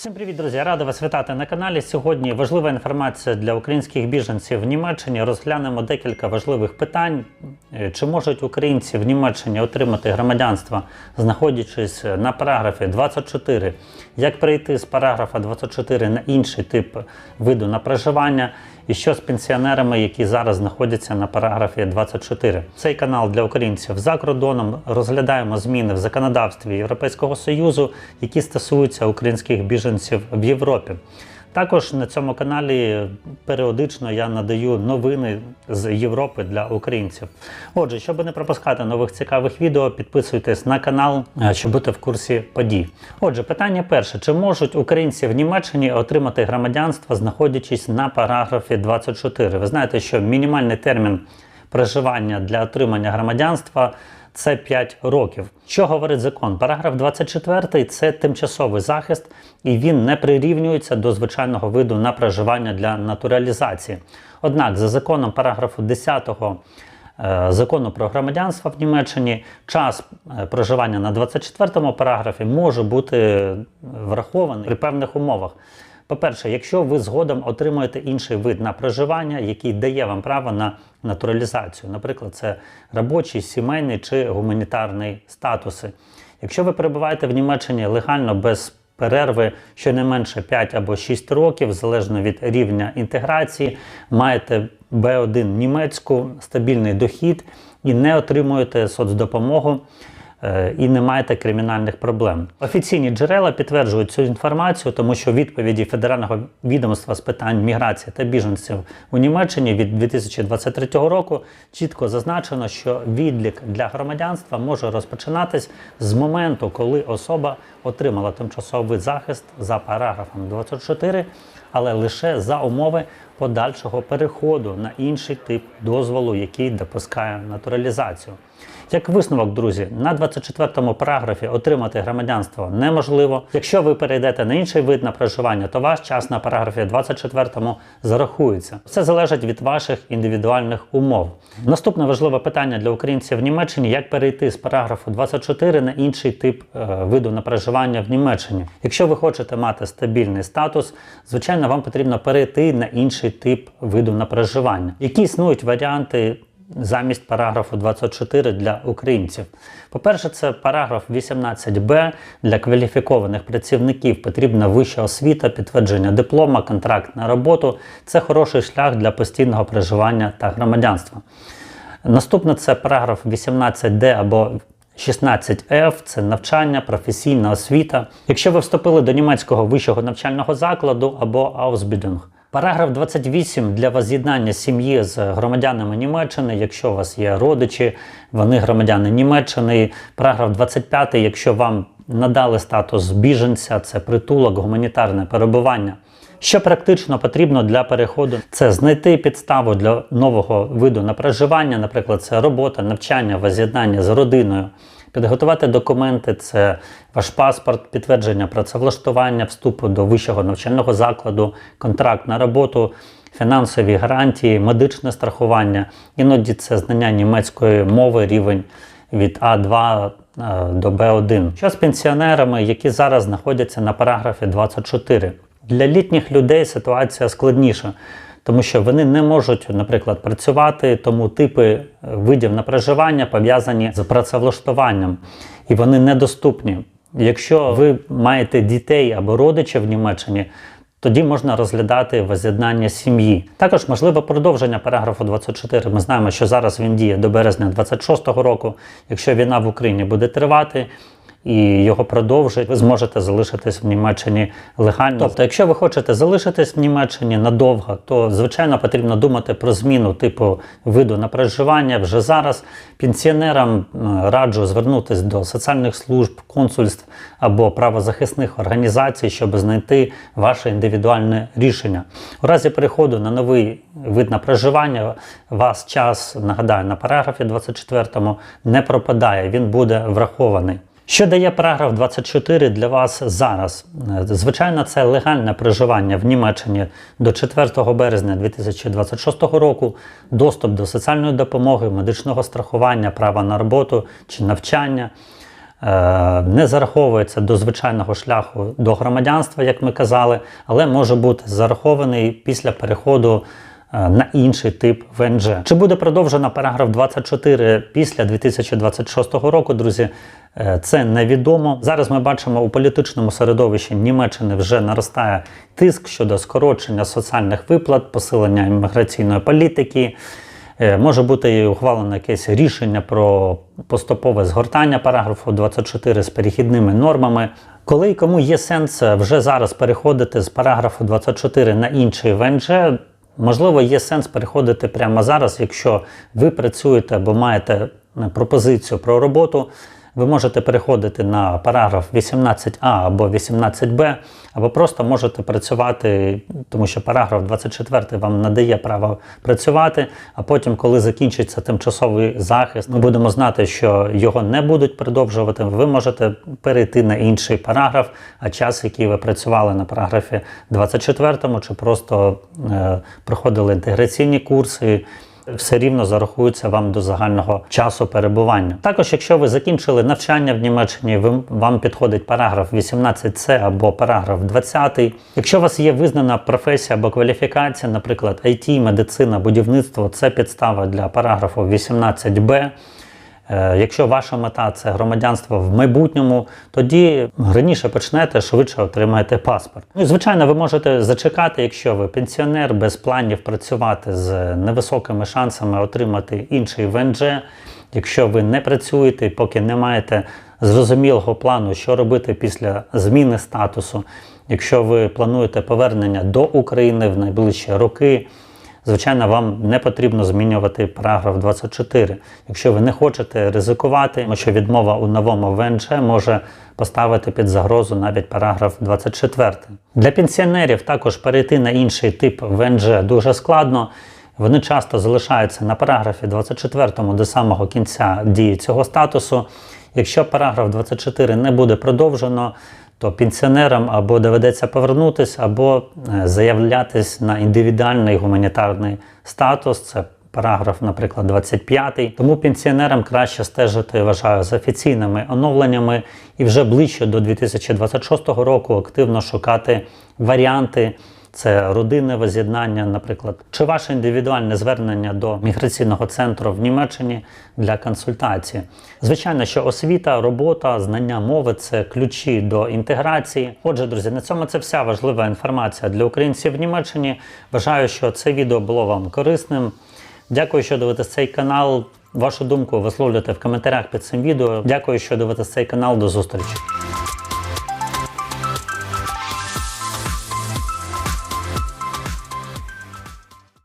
Всім привіт, друзі! Рада вас вітати на каналі. Сьогодні важлива інформація для українських біженців в Німеччині. Розглянемо декілька важливих питань. Е, Чи можуть українці в Німеччині отримати громадянство, знаходячись на параграфі 24? Як перейти з параграфа 24 на інший тип виду на проживання? І що з пенсіонерами, які зараз знаходяться на параграфі 24? Цей канал для українців за кордоном розглядаємо зміни в законодавстві Європейського Союзу, які стосуються українських біженців в Європі. Також на цьому каналі періодично я надаю новини з Європи для українців. Отже, щоб не пропускати нових цікавих відео, підписуйтесь на канал, е, щоб бути в курсі подій. Отже, питання перше: чи можуть українці в Німеччині отримати громадянство, знаходячись на параграфі 24? Ви знаєте, що мінімальний термін проживання для отримання громадянства це 5 років. Що говорить закон? Параграф 24 це тимчасовий захист, і він не прирівнюється до звичайного виду на проживання для натуралізації. Однак, за законом параграфу 10 е, закону про громадянство в Німеччині час е, проживання на 24 параграфі може бути врахований при певних умовах. По-перше, якщо ви згодом отримуєте інший вид на проживання, який дає вам право на натуралізацію, наприклад, це робочий, сімейний чи гуманітарний статуси. Якщо ви перебуваєте в Німеччині легально без перерви щонайменше 5 або 6 років, залежно від рівня інтеграції, маєте B1 німецьку, стабільний дохід і не отримуєте соцдопомогу і не маєте кримінальних проблем. Офіційні джерела підтверджують цю інформацію, тому що відповіді Федерального відомства з питань міграції та біженців у Німеччині від 2023 року чітко зазначено, що відлік для громадянства може розпочинатись з моменту, коли особа отримала тимчасовий захист за параграфом 24, але лише за умови подальшого переходу на інший тип дозволу, який допускає натуралізацію. Як висновок, друзі, на 24 параграфі отримати громадянство неможливо. Якщо ви перейдете на інший вид на проживання, то ваш час на параграфі 24 зарахується. Все залежить від ваших індивідуальних умов. Наступне важливе питання для українців в Німеччині: як перейти з параграфу 24 на інший тип е, виду на проживання в Німеччині. Якщо ви хочете мати стабільний статус, звичайно, вам потрібно перейти на інший тип виду на проживання. Які існують варіанти замість параграфу 24 для українців. По-перше, це параграф 18б для кваліфікованих працівників потрібна вища освіта, підтвердження диплома, контракт на роботу. Це хороший шлях для постійного проживання та громадянства. Наступне це параграф 18d або 16F це навчання, професійна освіта. Якщо ви вступили до німецького вищого навчального закладу або Ausbildung. Параграф 28 для воз'єднання сім'ї з громадянами Німеччини, якщо у вас є родичі, вони громадяни Німеччини. Параграф 25, якщо вам надали статус біженця, це притулок, гуманітарне перебування. Що практично потрібно для переходу, це знайти підставу для нового виду на проживання, наприклад, це робота, навчання, воз'єднання з родиною, підготувати документи, це ваш паспорт, підтвердження працевлаштування, вступу до вищого навчального закладу, контракт на роботу, фінансові гарантії, медичне страхування, іноді це знання німецької мови, рівень від А2 е, до Б1. Що з пенсіонерами, які зараз знаходяться на параграфі 24? Для літніх людей ситуація складніша, тому що вони не можуть, наприклад, працювати, тому типи е, видів на проживання пов'язані з працевлаштуванням, і вони недоступні. Якщо ви маєте дітей або родичів в Німеччині, тоді можна розглядати воз'єднання сім'ї. Також можливе продовження параграфу 24. Ми знаємо, що зараз він діє до березня 26-го року. Якщо війна в Україні буде тривати, і його продовжить, ви зможете залишитись в Німеччині легально. Тобто, якщо ви хочете залишитись в Німеччині надовго, то звичайно потрібно думати про зміну типу виду на проживання вже зараз. Пенсіонерам раджу звернутися до соціальних служб, консульств або правозахисних організацій, щоб знайти ваше індивідуальне рішення. У разі переходу на новий вид на проживання, вас час нагадаю на параграфі 24 не пропадає, він буде врахований. Що дає параграф 24 для вас зараз? Звичайно, це легальне проживання в Німеччині до 4 березня 2026 року, доступ до соціальної допомоги, медичного страхування, права на роботу чи навчання. е, не зараховується до звичайного шляху до громадянства, як ми казали, але може бути зарахований після переходу на інший тип ВНЖ. Чи буде продовжено параграф 24 після 2026 року, друзі? е, Це невідомо. Зараз ми бачимо у політичному середовищі Німеччини вже наростає тиск щодо скорочення соціальних виплат, посилення імміграційної політики. Е, Може бути і ухвалено якесь рішення про поступове згортання параграфу 24 з перехідними нормами. Коли і кому є сенс вже зараз переходити з параграфу 24 на інший ВНЖ, можливо, є сенс переходити прямо зараз, якщо ви працюєте або маєте е, пропозицію про роботу. Ви можете переходити на параграф 18а або 18б, або просто можете працювати, тому що параграф 24 вам надає право працювати, а потім, коли закінчиться тимчасовий захист, ми будемо знати, що його не будуть продовжувати. Ви можете перейти на інший параграф, а час, який ви працювали на параграфі 24, чи просто е, проходили інтеграційні курси все рівно зарахується вам до загального часу перебування. Також, якщо ви закінчили навчання в Німеччині, ви, вам підходить параграф 18c або параграф 20. Якщо у вас є визнана професія або кваліфікація, наприклад, IT, медицина, будівництво, це підстава для параграфу 18b. Е, Якщо ваша мета це громадянство в майбутньому, тоді раніше почнете, швидше отримаєте паспорт. Ну звичайно, ви можете зачекати, якщо ви пенсіонер без планів працювати з невисокими шансами отримати інший ВНЖ. Якщо ви не працюєте, поки не маєте зрозумілого плану, що робити після зміни статусу, якщо ви плануєте повернення до України в найближчі роки. Звичайно, вам не потрібно змінювати параграф 24. Якщо ви не хочете ризикувати, тому що відмова у новому ВНЖ може поставити під загрозу навіть параграф 24. Для пенсіонерів також перейти на інший тип ВНЖ дуже складно. Вони часто залишаються на параграфі 24 до самого кінця дії цього статусу. Якщо параграф 24 не буде продовжено, то пенсіонерам або доведеться повернутися, або е, заявлятись на індивідуальний гуманітарний статус. Це параграф, наприклад, 25. Тому пенсіонерам краще стежити, я вважаю, з офіційними оновленнями і вже ближче до 2026 року активно шукати варіанти. Це родинне воз'єднання, наприклад, чи ваше індивідуальне звернення до міграційного центру в Німеччині для консультації. Звичайно, що освіта, робота, знання мови це ключі до інтеграції. Отже, друзі, на цьому це вся важлива інформація для українців в Німеччині. Вважаю, що це відео було вам корисним. Дякую, що дивитесь цей канал. Вашу думку висловлюйте в коментарях під цим відео. Дякую, що дивитесь цей канал. До зустрічі.